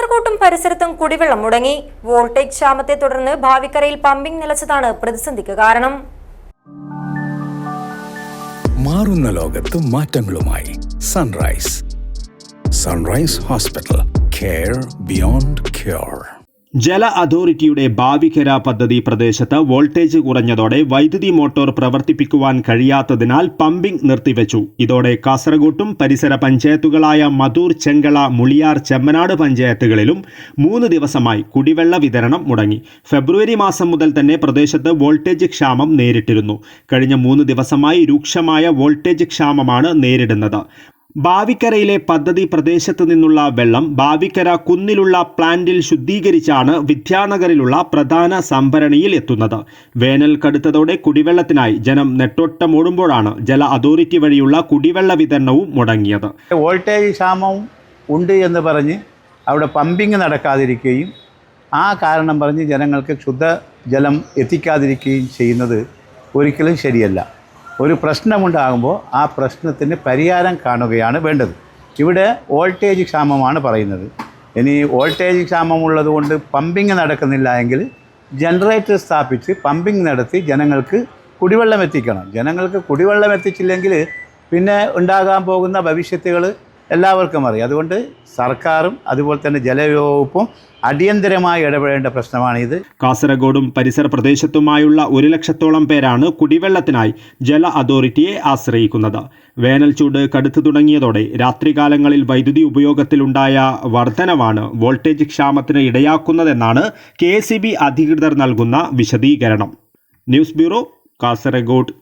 കാസർകോട്ടും പരിസരത്തും കുടിവെള്ളം മുടങ്ങി. വോൾട്ടേജ് ക്ഷാമത്തെ തുടർന്ന് ഭാവിക്കരയിൽ പമ്പിംഗ് നിലച്ചതാണ് പ്രതിസന്ധിക്ക് കാരണം. മാറുന്ന ലോകത്ത് മാറ്റങ്ങളുമായി. Sunrise. Sunrise hospital. Care beyond cure. ജല അതോറിറ്റിയുടെ ഭാവികര പദ്ധതി പ്രദേശത്ത് വോൾട്ടേജ് കുറഞ്ഞതോടെ വൈദ്യുതി മോട്ടോർ പ്രവർത്തിപ്പിക്കുവാൻ കഴിയാത്തതിനാൽ പമ്പിംഗ് നിർത്തിവെച്ചു. ഇതോടെ കാസർഗോട്ടും പരിസര പഞ്ചായത്തുകളായ മധൂർ ചെങ്കള മുളിയാർ ചെമ്മനാട് പഞ്ചായത്തുകളിലും മൂന്ന് ദിവസമായി കുടിവെള്ള വിതരണം മുടങ്ങി. ഫെബ്രുവരി മാസം മുതൽ തന്നെ പ്രദേശത്ത് വോൾട്ടേജ് ക്ഷാമം നേരിട്ടിരുന്നു. കഴിഞ്ഞ മൂന്ന് ദിവസമായി രൂക്ഷമായ വോൾട്ടേജ് ക്ഷാമമാണ് നേരിടുന്നത്. ബാവിക്കരയിലെ പദ്ധതി പ്രദേശത്ത് നിന്നുള്ള വെള്ളം ബാവിക്കര കുന്നിലുള്ള പ്ലാന്റിൽ ശുദ്ധീകരിച്ചാണ് വിദ്യാനഗറിലുള്ള പ്രധാന സംഭരണിയിൽ എത്തുന്നത്. വേനൽ കടുത്തതോടെ കുടിവെള്ളത്തിനായി ജനം നെട്ടോട്ടമോടുമ്പോഴാണ് ജല അതോറിറ്റി വഴിയുള്ള കുടിവെള്ള വിതരണവും മുടങ്ങിയത്. വോൾട്ടേജ് ക്ഷാമവും ഉണ്ട് എന്ന് പറഞ്ഞ് അവിടെ പമ്പിങ് നടക്കാതിരിക്കുകയും ആ കാരണം പറഞ്ഞ് ജനങ്ങൾക്ക് ശുദ്ധജലം എത്തിക്കാതിരിക്കുകയും ചെയ്യുന്നത് ഒരിക്കലും ശരിയല്ല. ഒരു പ്രശ്നമുണ്ടാകുമ്പോൾ ആ പ്രശ്നത്തിന് പരിഹാരം കാണുകയാണ് വേണ്ടത്. ഇവിടെ വോൾട്ടേജ് ക്ഷാമമാണ് പറയുന്നത്. ഇനി വോൾട്ടേജ് ക്ഷാമമുള്ളത് കൊണ്ട് പമ്പിങ് നടക്കുന്നില്ല എങ്കിൽ ജനറേറ്റർ സ്ഥാപിച്ച് പമ്പിങ് നടത്തി ജനങ്ങൾക്ക് കുടിവെള്ളം എത്തിക്കണം. ജനങ്ങൾക്ക് കുടിവെള്ളം എത്തിച്ചില്ലെങ്കിൽ പിന്നെ ഉണ്ടാകാൻ പോകുന്ന ഭവിഷ്യത്തുകൾ എല്ലാവർക്കും അറിയാം. അതുകൊണ്ട് സർക്കാരും അതുപോലെ തന്നെ ജലവകുപ്പും അടിയന്തരമായി ഇടപെടേണ്ട പ്രശ്നമാണിത്. കാസർഗോഡും പരിസര പ്രദേശത്തുമായുള്ള ഒരു ലക്ഷത്തോളം പേരാണ് കുടിവെള്ളത്തിനായി ജല അതോറിറ്റിയെ ആശ്രയിക്കുന്നത്. വേനൽ ചൂട് കടുത്തു തുടങ്ങിയതോടെ രാത്രികാലങ്ങളിൽ വൈദ്യുതി ഉപയോഗത്തിലുണ്ടായ വർധനവാണ് വോൾട്ടേജ് ക്ഷാമത്തിന് ഇടയാക്കുന്നതെന്നാണ് കെ അധികൃതർ നൽകുന്ന വിശദീകരണം. News bureau Kasaragod.